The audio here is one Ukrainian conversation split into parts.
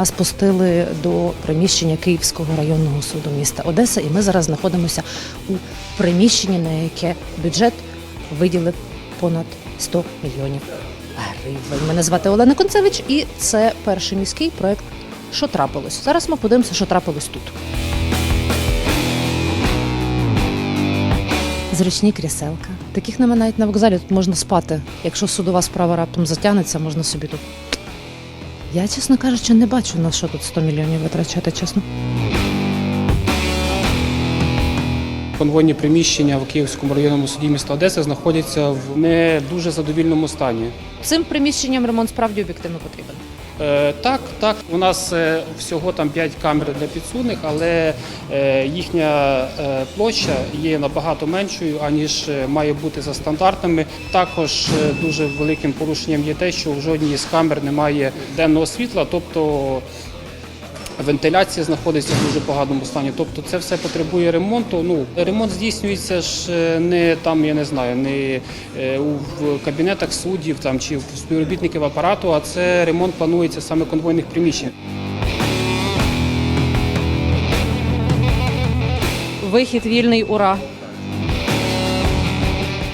Нас пустили до приміщення Київського районного суду міста Одеса, і ми зараз знаходимося у приміщенні, на яке бюджет виділив понад 100 мільйонів гривень. Мене звати Олена Концевич, і це перший міський проект. Що трапилось? Зараз ми подивимося, що трапилось тут. Зручні кріселка. Таких нема навіть на вокзалі. Тут можна спати. Якщо судова справа раптом затягнеться, можна собі тут. Я, чесно кажучи, не бачу на що тут 100 мільйонів витрачати, чесно. Конвойні приміщення в Київському районному суді міста Одеси знаходяться в не дуже задовільному стані. Цим приміщенням ремонт справді об'єктивно потрібен. Е, так, так, у нас е, всього там 5 камер для підсудних, але е, їхня площа є набагато меншою, аніж має бути за стандартами. Також дуже великим порушенням є те, що в жодній з камер немає денного світла, тобто Вентиляція знаходиться в дуже поганому стані. Тобто це все потребує ремонту. Ну ремонт здійснюється ж е, не там, я не знаю, не е, в кабінетах суддів там чи в співробітників апарату, а це ремонт планується саме конвойних приміщень. Вихід вільний, ура!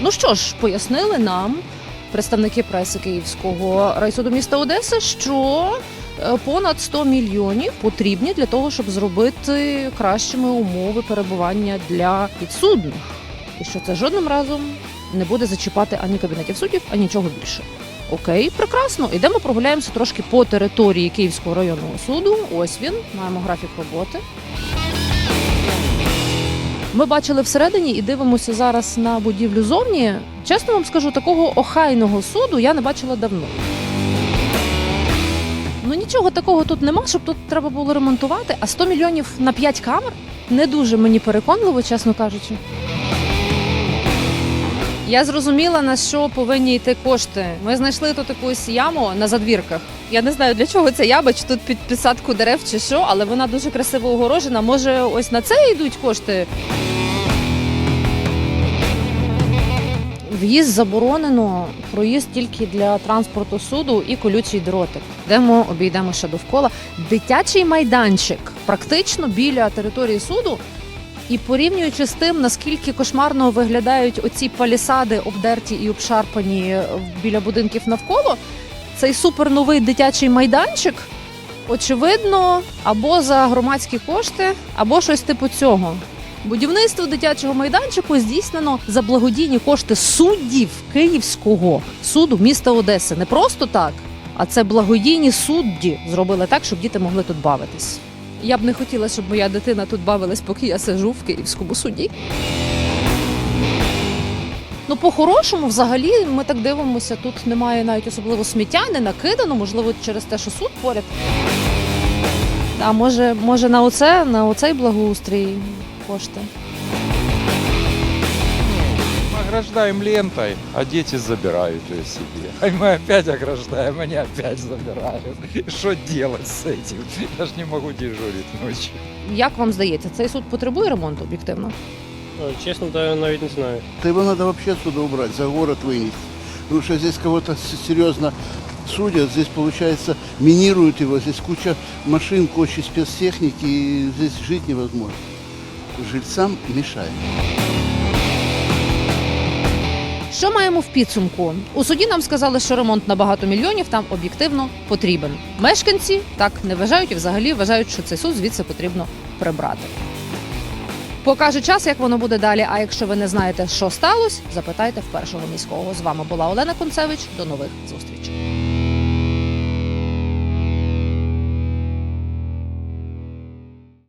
Ну що ж, пояснили нам представники преси Київського райсуду міста Одеси, що понад 100 мільйонів потрібні для того, щоб зробити кращими умови перебування для підсудних. І що це жодним разом не буде зачіпати ані кабінетів суддів, ані нічого більше. Окей, прекрасно. Ідемо прогуляємося трошки по території Київського районного суду. Ось він, маємо графік роботи. Ми бачили всередині і дивимося зараз на будівлю зовні. Чесно вам скажу, такого охайного суду я не бачила давно. Ну нічого такого тут нема, щоб тут треба було ремонтувати, а 100 мільйонів на 5 камер не дуже мені переконливо, чесно кажучи. Я зрозуміла, на що повинні йти кошти. Ми знайшли тут якусь яму на задвірках. Я не знаю, для чого ця яма, чи тут під підсадку дерев, чи що, але вона дуже красиво огорожена. Може, ось на це йдуть кошти. В'їзд заборонено, проїзд тільки для транспорту суду і колючий дротик. Йдемо, обійдемо ще довкола. Дитячий майданчик практично біля території суду. І порівнюючи з тим, наскільки кошмарно виглядають оці палісади, обдерті і обшарпані е, біля будинків навколо, цей суперновий дитячий майданчик, очевидно, або за громадські кошти, або щось типу цього. Будівництво дитячого майданчику здійснено за благодійні кошти суддів Київського суду міста Одеси. Не просто так, а це благодійні судді зробили так, щоб діти могли тут бавитись. Я б не хотіла, щоб моя дитина тут бавилась, поки я сижу в Київському суді. Ну, по-хорошому, взагалі, ми так дивимося, тут немає навіть особливо сміття, не накидано, можливо, через те, що суд поряд. А може, може на оце, на оцей благоустрій кошти. Мы ограждаем лентой, а дети забирают ее себе. А мы опять ограждаем, они опять забирают. И что делать с этим? Я же не могу дежурить ночью. Як вам здається, цей суд потребує ремонту об'єктивно? Е, Чесно, та навіть не знаю. Да его надо вообще отсюда убрать, за город вынести. Потому что здесь кого-то с- серьезно судят, здесь, получается, минируют его, здесь куча машин, куча спецтехники, и здесь жить невозможно. Жильцам мешает. Що маємо в підсумку? У суді нам сказали, що ремонт на багато мільйонів там об'єктивно потрібен. Мешканці так не вважають і взагалі вважають, що цей суд звідси потрібно прибрати. Покаже час, як воно буде далі. А якщо ви не знаєте, що сталося, запитайте в першого міського. З вами була Олена Концевич. До нових зустрічей.